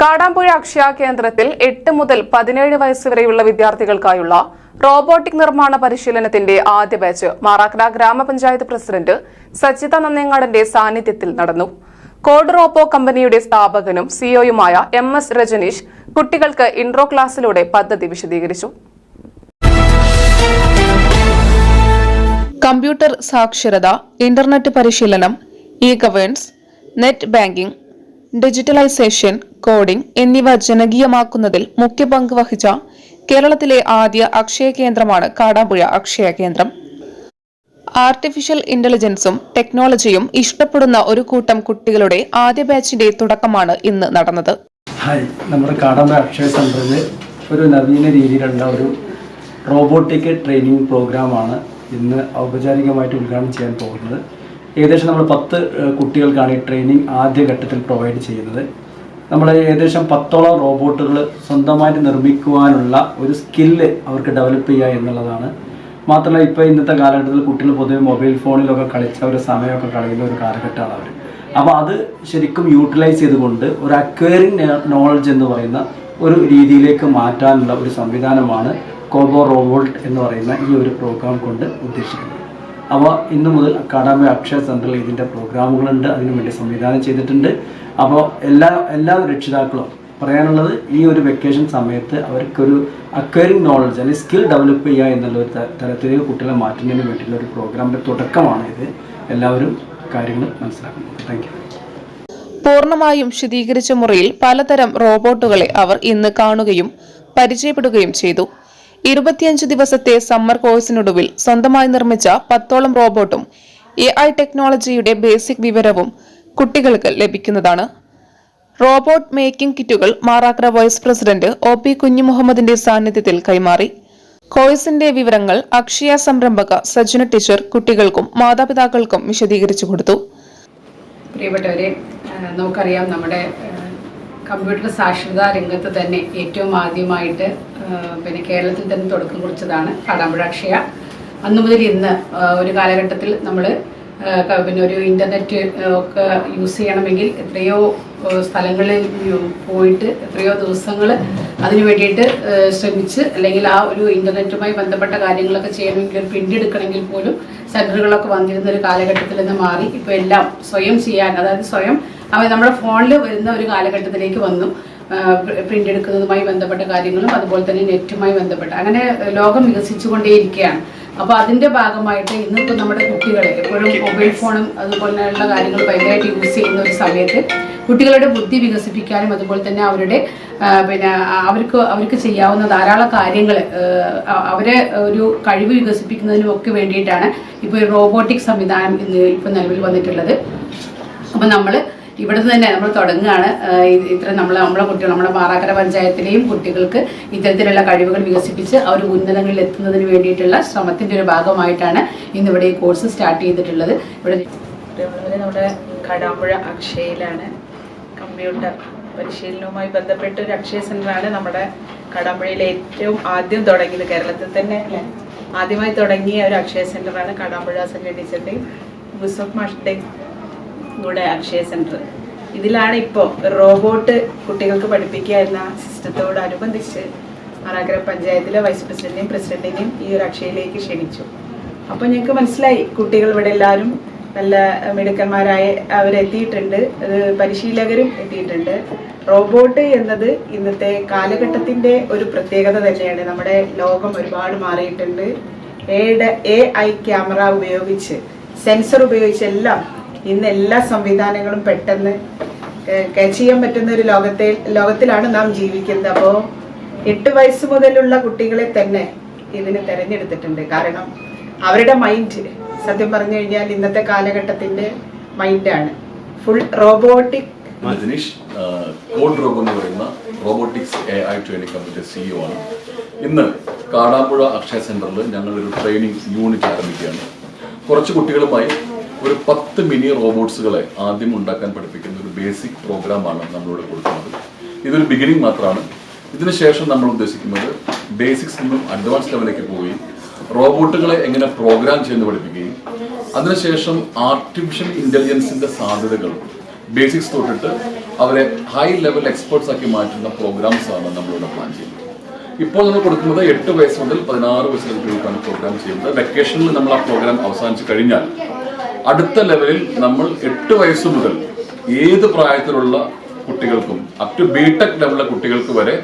കാടാമ്പുഴ അക്ഷയ കേന്ദ്രത്തിൽ എട്ട് മുതൽ പതിനേഴ് വയസ്സ് വരെയുള്ള വിദ്യാർത്ഥികൾക്കായുള്ള റോബോട്ടിക് നിർമ്മാണ പരിശീലനത്തിന്റെ ആദ്യ ബാച്ച് മാറാക്കര ഗ്രാമപഞ്ചായത്ത് പ്രസിഡന്റ് സച്ചിത നന്നേങ്ങാടന്റെ സാന്നിധ്യത്തിൽ നടന്നു. കോഡ് റോബോ കമ്പനിയുടെ സ്ഥാപകനും സിഒയുമായ എം എസ് രജനീഷ് കുട്ടികൾക്ക് ഇൻട്രോ ക്ലാസ്സിലൂടെ പദ്ധതി വിശദീകരിച്ചു. കമ്പ്യൂട്ടർ സാക്ഷരത ഇന്റർനെറ്റ് പരിശീലനം e governance net banking digitalisation coding എന്നിവ ജനകീയമാക്കുന്നതിൽ മുഖ്യ പങ്ക് വഹിച്ച കേരളത്തിലെ ആദ്യ അക്ഷയ കേന്ദ്രമാണ് കാടാമ്പുഴ അക്ഷയ കേന്ദ്രം. ആർട്ടിഫിഷ്യൽ ഇന്റലിജൻസും ടെക്നോളജിയും ഇഷ്ടപ്പെടുന്ന ഒരു കൂട്ടം കുട്ടികളുടെ ആദ്യ ബാച്ചിന്റെ തുടക്കമാണ് ഇന്ന് നടന്നത്. ഹായ് നമ്മുടെ കാടാമ്പുഴ അക്ഷയ സെന്ററിൽ ഒരു നവീന രീതിയിലുള്ള ഒരു റോബോട്ടിക് ട്രെയിനിങ് പ്രോഗ്രാമാണ് ഇന്ന് ഔപചാരികമായിട്ട് ഉദ്ഘാടനം ചെയ്യാൻ പോകുന്നത്. ഏകദേശം നമ്മൾ പത്ത് കുട്ടികൾക്കാണ് ഈ ട്രെയിനിങ് ആദ്യഘട്ടത്തിൽ പ്രൊവൈഡ് ചെയ്യുന്നത്. നമ്മൾ ഏകദേശം പത്തോളം റോബോട്ടുകൾ സ്വന്തമായിട്ട് നിർമ്മിക്കുവാനുള്ള ഒരു സ്കില്ല് അവർക്ക് ഡെവലപ്പ് ചെയ്യുക എന്നുള്ളതാണ്. മാത്രമല്ല ഇപ്പോൾ ഇന്നത്തെ കാലഘട്ടത്തിൽ കുട്ടികൾ പൊതുവെ മൊബൈൽ ഫോണിലൊക്കെ കളിച്ച ഒരു സമയമൊക്കെ കളയുന്ന ഒരു കാലഘട്ടമാണ് അവർ അപ്പോൾ അത് ശരിക്കും യൂട്ടിലൈസ് ചെയ്തുകൊണ്ട് ഒരു അക്വയറിംഗ് നോളജ് എന്ന് പറയുന്ന ഒരു രീതിയിലേക്ക് മാറ്റാനുള്ള ഒരു സംവിധാനമാണ് കോബോ റോബോട്ട് എന്ന് പറയുന്ന ഈ ഒരു പ്രോഗ്രാം കൊണ്ട് ഉദ്ദേശിക്കുന്നത്. അപ്പോൾ ഇന്നു മുതൽ അക്കാഡമി അക്ഷയ സെന്ററിൽ ഇതിന്റെ പ്രോഗ്രാമുകളുണ്ട്. അതിനു വേണ്ടി സംവിധാനം ചെയ്തിട്ടുണ്ട്. അപ്പോൾ എല്ലാ എല്ലാ രക്ഷിതാക്കളും പറയാനുള്ളത് ഈ ഒരു വെക്കേഷൻ സമയത്ത് അവർക്കൊരു അക്വയറിംഗ് നോളജ് അല്ലെങ്കിൽ സ്കിൽ ഡെവലപ്പ് ചെയ്യുക എന്നുള്ള ഒരു തരത്തിലേക്ക് കുട്ടികളെ മാറ്റുന്നതിന് വേണ്ടിയുള്ള ഒരു പ്രോഗ്രാമിന്റെ തുടക്കമാണ് ഇത്. എല്ലാവരും കാര്യങ്ങൾ മനസ്സിലാക്കുന്നത് താങ്ക് പൂർണമായും ശുദ്ധീകരിച്ച മുറിയിൽ പലതരം റോബോട്ടുകളെ അവർ ഇന്ന് കാണുകയും പരിചയപ്പെടുകയും ചെയ്തു. ഇരുപത്തിയഞ്ച് ദിവസത്തെ സമ്മർ കോഴ്സിനൊടുവിൽ സ്വന്തമായി നിർമ്മിച്ച പത്തോളം റോബോട്ടും എ ഐ ടെക്നോളജിയുടെ ബേസിക് വിവരവും കുട്ടികൾക്ക് ലഭിക്കുന്നതാണ്. റോബോട്ട് മേക്കിംഗ് കിറ്റുകൾ Marakkara vice president O P കുഞ്ഞുമുഹമ്മദിന്റെ സാന്നിധ്യത്തിൽ കൈമാറി. കോഴ്സിന്റെ വിവരങ്ങൾ അക്ഷയ സംരംഭക സജ്ജന ടീച്ചർ കുട്ടികൾക്കും മാതാപിതാക്കൾക്കും വിശദീകരിച്ചു കൊടുത്തു. പ്രിയപ്പെട്ടവരെ നമുക്കറിയാം നമ്മുടെ കമ്പ്യൂട്ടർ സാക്ഷരതാ രംഗത്ത് തന്നെ ഏറ്റവും ആദ്യമായിട്ട് പിന്നെ കേരളത്തിൽ തന്നെ തുടക്കം കുറിച്ചതാണ് കാടാമ്പുഴ അക്ഷയ. അന്നു മുതൽ ഇന്ന് ഒരു കാലഘട്ടത്തിൽ നമ്മൾ പിന്നെ ഒരു ഇന്റർനെറ്റ് ഒക്കെ യൂസ് ചെയ്യണമെങ്കിൽ എത്രയോ സ്ഥലങ്ങളിൽ പോയിട്ട് എത്രയോ ദിവസങ്ങൾ അതിനു വേണ്ടിയിട്ട് ശ്രമിച്ച് അല്ലെങ്കിൽ ആ ഒരു ഇന്റർനെറ്റുമായി ബന്ധപ്പെട്ട കാര്യങ്ങളൊക്കെ ചെയ്യണമെങ്കിൽ എടുക്കണമെങ്കിൽ പോലും സെന്ററുകളൊക്കെ വന്നിരുന്ന ഒരു കാലഘട്ടത്തിൽ നിന്ന് മാറി ഇപ്പോൾ എല്ലാം സ്വയം ചെയ്യാൻ അതായത് സ്വയം അവ നമ്മുടെ ഫോണിൽ വരുന്ന ഒരു കാലഘട്ടത്തിലേക്ക് വന്നു. പ്രിന്റ് എടുക്കുന്നതുമായി ബന്ധപ്പെട്ട കാര്യങ്ങളും അതുപോലെ തന്നെ നെറ്റുമായി ബന്ധപ്പെട്ട. അങ്ങനെ ലോകം വികസിച്ചുകൊണ്ടേയിരിക്കുകയാണ്. അപ്പോൾ അതിന്റെ ഭാഗമായിട്ട് ഇന്നിപ്പോൾ നമ്മുടെ കുട്ടികളെ എപ്പോഴും മൊബൈൽ ഫോണും അതുപോലെയുള്ള കാര്യങ്ങൾ ഭയങ്കരമായിട്ട് യൂസ് ചെയ്യുന്ന ഒരു സമയത്ത് കുട്ടികളുടെ ബുദ്ധി വികസിപ്പിക്കാനും അതുപോലെ തന്നെ അവരുടെ പിന്നെ അവർക്ക് അവർക്ക് ചെയ്യാവുന്ന ധാരാളം കാര്യങ്ങൾ അവരെ ഒരു കഴിവ് വികസിപ്പിക്കുന്നതിനും ഒക്കെ വേണ്ടിയിട്ടാണ് ഇപ്പോൾ റോബോട്ടിക് സംവിധാനം ഇന്ന് ഇപ്പോൾ നിലവിൽ വന്നിട്ടുള്ളത്. അപ്പോൾ നമ്മൾ ഇവിടെ നിന്ന് തന്നെ നമ്മൾ തുടങ്ങുകയാണ്. ഇത്ര നമ്മൾ നമ്മളെ കുട്ടികൾ നമ്മുടെ പാറാക്കര പഞ്ചായത്തിലെയും കുട്ടികൾക്ക് ഇത്തരത്തിലുള്ള കഴിവുകൾ വികസിപ്പിച്ച് അവർ ഉന്നതങ്ങളിൽ എത്തുന്നതിന് വേണ്ടിയിട്ടുള്ള ശ്രമത്തിന്റെ ഒരു ഭാഗമായിട്ടാണ് ഇന്ന് ഇവിടെ ഈ കോഴ്സ് സ്റ്റാർട്ട് ചെയ്തിട്ടുള്ളത്. ഇവിടെ നമ്മുടെ കടാമ്പുഴ അക്ഷയയിലാണ് കമ്പ്യൂട്ടർ പരിശീലനവുമായി ബന്ധപ്പെട്ട ഒരു അക്ഷയ സെന്ററാണ് നമ്മുടെ കടാമ്പുഴയിൽ ഏറ്റവും ആദ്യം തുടങ്ങിയത്. കേരളത്തിൽ തന്നെ ആദ്യമായി തുടങ്ങിയ ഒരു അക്ഷയ സെന്ററാണ് കടാമ്പുഴ സെന്റ് ബുസഫ് മാഷിന്റെയും കൂടെ അക്ഷയ സെന്റർ. ഇതിലാണ് ഇപ്പോൾ റോബോട്ട് കുട്ടികൾക്ക് പഠിപ്പിക്കുക എന്ന സിസ്റ്റത്തോടനുബന്ധിച്ച് മറാഗ്രഹ പഞ്ചായത്തിലെ വൈസ് പ്രസിഡന്റിനെയും പ്രസിഡന്റിനെയും ഈ ഒരു അക്ഷയയിലേക്ക് ക്ഷണിച്ചു. അപ്പോൾ ഞങ്ങൾക്ക് മനസ്സിലായി കുട്ടികൾ ഇവിടെ എല്ലാവരും നല്ല മിടുക്കന്മാരായ അവരെത്തിയിട്ടുണ്ട് പരിശീലകരും എത്തിയിട്ടുണ്ട്. റോബോട്ട് എന്നത് ഇന്നത്തെ കാലഘട്ടത്തിന്റെ ഒരു പ്രത്യേകത തന്നെയാണ്. നമ്മുടെ ലോകം ഒരുപാട് മാറിയിട്ടുണ്ട്. എ ഐ ക്യാമറ ഉപയോഗിച്ച് സെൻസർ ഉപയോഗിച്ചെല്ലാം ഇന്ന് എല്ലാ സംവിധാനങ്ങളും പെട്ടെന്ന് ക്യാച്ച് ചെയ്യാൻ പറ്റുന്ന ഒരു ലോകത്തെ ലോകത്തിലാണ് നാം ജീവിക്കുന്നത്. അപ്പോൾ എട്ട് വയസ്സ് മുതലുള്ള കുട്ടികളെ തന്നെ ഇതിന് തെരഞ്ഞെടുത്തിട്ടുണ്ട്. കാരണം അവരുടെ മൈൻഡ് സത്യം പറഞ്ഞു കഴിഞ്ഞാൽ ഇന്നത്തെ കാലഘട്ടത്തിന്റെ മൈൻഡാണ് full robotic code robotics A CEO ആണ്. ഇന്ന് കാടാമ്പുഴ അക്ഷയ സെന്ററിൽ ഞങ്ങളൊരു ട്രെയിനിങ് യൂണിറ്റ് ആരംഭിക്കുകയാണ്. കുറച്ച് കുട്ടികളുമായി ഒരു പത്ത് മിനി റോബോട്ട്സുകളെ ആദ്യം ഉണ്ടാക്കാൻ പഠിപ്പിക്കുന്ന ഒരു ബേസിക് പ്രോഗ്രാമാണ് നമ്മളിവിടെ കൊടുക്കുന്നത്. ഇതൊരു ബിഗിനിങ് മാത്രമാണ്. ഇതിനുശേഷം നമ്മൾ ഉദ്ദേശിക്കുന്നത് ബേസിക്സ് നിന്നും അഡ്വാൻസ് ലെവലിലേക്ക് പോയി റോബോട്ടുകളെ എങ്ങനെ പ്രോഗ്രാം ചെയ്യുന്ന പഠിപ്പിക്കുകയും അതിനുശേഷം ആർട്ടിഫിഷ്യൽ ഇന്റലിജൻസിന്റെ സാധ്യതകൾ ബേസിക്സ് തൊട്ടിട്ട് അവരെ ഹൈ ലെവൽ എക്സ്പേർട്സ് ആക്കി മാറ്റുന്ന പ്രോഗ്രാംസ് ആണ് നമ്മളിവിടെ പ്ലാൻ ചെയ്യുന്നത്. ഇപ്പോൾ നമ്മൾ കൊടുക്കുന്നത് എട്ട് വയസ്സ് മുതൽ പതിനാറ് വയസ്സ് വരെ പ്രോഗ്രാം ചെയ്യുന്നത്. വെക്കേഷനിൽ നമ്മൾ ആ പ്രോഗ്രാം അവസാനിച്ച് കഴിഞ്ഞാൽ അടുത്ത ലെവലിൽ നമ്മൾ എട്ട് വയസ്സ് മുതൽ ഏത് പ്രായത്തിലുള്ള കുട്ടികൾക്കും അപ് ടു ബിടെക് ലെവലിലെ കുട്ടികൾക്ക് വരെ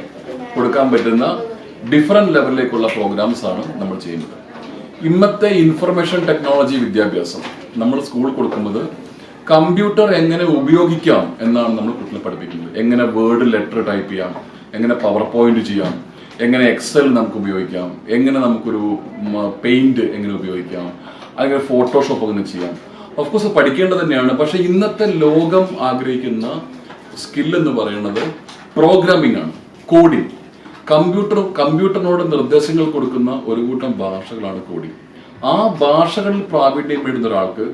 കൊടുക്കാൻ പറ്റുന്ന ഡിഫറെന്റ് ലെവലിലേക്കുള്ള പ്രോഗ്രാംസ് ആണ് നമ്മൾ ചെയ്യുന്നത്. ഇന്നത്തെ ഇൻഫർമേഷൻ ടെക്നോളജി വിദ്യാഭ്യാസം നമ്മൾ സ്കൂൾ കൊടുക്കുന്നത് കമ്പ്യൂട്ടർ എങ്ങനെ ഉപയോഗിക്കാം എന്നാണ് നമ്മൾ കുട്ടികളെ പഠിപ്പിക്കുന്നത്. എങ്ങനെ വേർഡ് ലെറ്റർ ടൈപ്പ് ചെയ്യാം എങ്ങനെ പവർ പോയിന്റ് ചെയ്യാം എങ്ങനെ എക്സൽ നമുക്ക് ഉപയോഗിക്കാം എങ്ങനെ നമുക്കൊരു പെയിന്റ് എങ്ങനെ ഉപയോഗിക്കാം അല്ലെങ്കിൽ ഫോട്ടോഷോപ്പ് എങ്ങനെ ചെയ്യാം. ഓഫ് കോഴ്സ് പഠിക്കേണ്ടത് തന്നെയാണ്. പക്ഷെ ഇന്നത്തെ ലോകം ആഗ്രഹിക്കുന്ന സ്കിൽ എന്ന് പറയുന്നത് പ്രോഗ്രാമിംഗ് ആണ്. കോഡിംഗ് കമ്പ്യൂട്ടർ കമ്പ്യൂട്ടറിനോട് നിർദ്ദേശങ്ങൾ കൊടുക്കുന്ന ഒരു കൂട്ടം ഭാഷകളാണ് കോഡിംഗ് ആ ഭാഷകളിൽ പ്രാവീണ്യം നേടുന്ന ഒരാൾക്ക്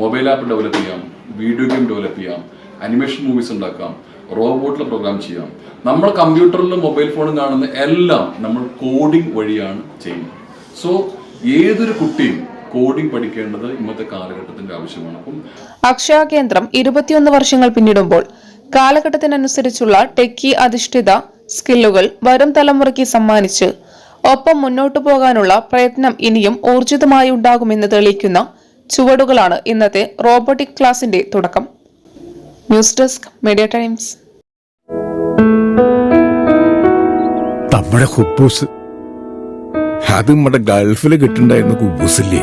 മൊബൈൽ ആപ്പ് ഡെവലപ്പ് ചെയ്യാം വീഡിയോ ഗെയിം ഡെവലപ്പ് ചെയ്യാം അനിമേഷൻ മൂവീസ് ഉണ്ടാക്കാം റോബോട്ടിൽ പ്രോഗ്രാം ചെയ്യാം. നമ്മൾ കമ്പ്യൂട്ടറിലും മൊബൈൽ ഫോണും കാണുന്ന എല്ലാം നമ്മൾ കോഡിംഗ് വഴിയാണ് ചെയ്യുന്നത്. സോ ഏതൊരു കുട്ടിയും കോഡിംഗ് പഠിക്കേണ്ടത് ഇന്നത്തെ കാലഘട്ടത്തിന്റെ ആവശ്യമാണ്. അപ്പം അക്ഷയ കേന്ദ്രം ഇരുപത്തിയൊന്ന് വർഷങ്ങൾ പിന്നിടുമ്പോൾ കാലഘട്ടത്തിനനുസരിച്ചുള്ള ടെക്കി അധിഷ്ഠിത സ്കില്ലുകൾ വരും തലമുറയ്ക്ക് സമ്മാനിച്ച് ഒപ്പം മുന്നോട്ടു പോകാനുള്ള പ്രയത്നം ഇനിയും ഊർജിതമായി ഉണ്ടാകുമെന്ന് തെളിയിക്കുന്ന ചുവടുകളാണ് ഇന്നത്തെ റോബോട്ടിക് ക്ലാസിന്റെ തുടക്കം. News desk media times. നമ്മുടെ ഹുബൂസ്. അത് നമ്മുടെ ഗൾഫിൽ കിട്ടുണ്ടായിരുന്ന കുബൂസില്ലേ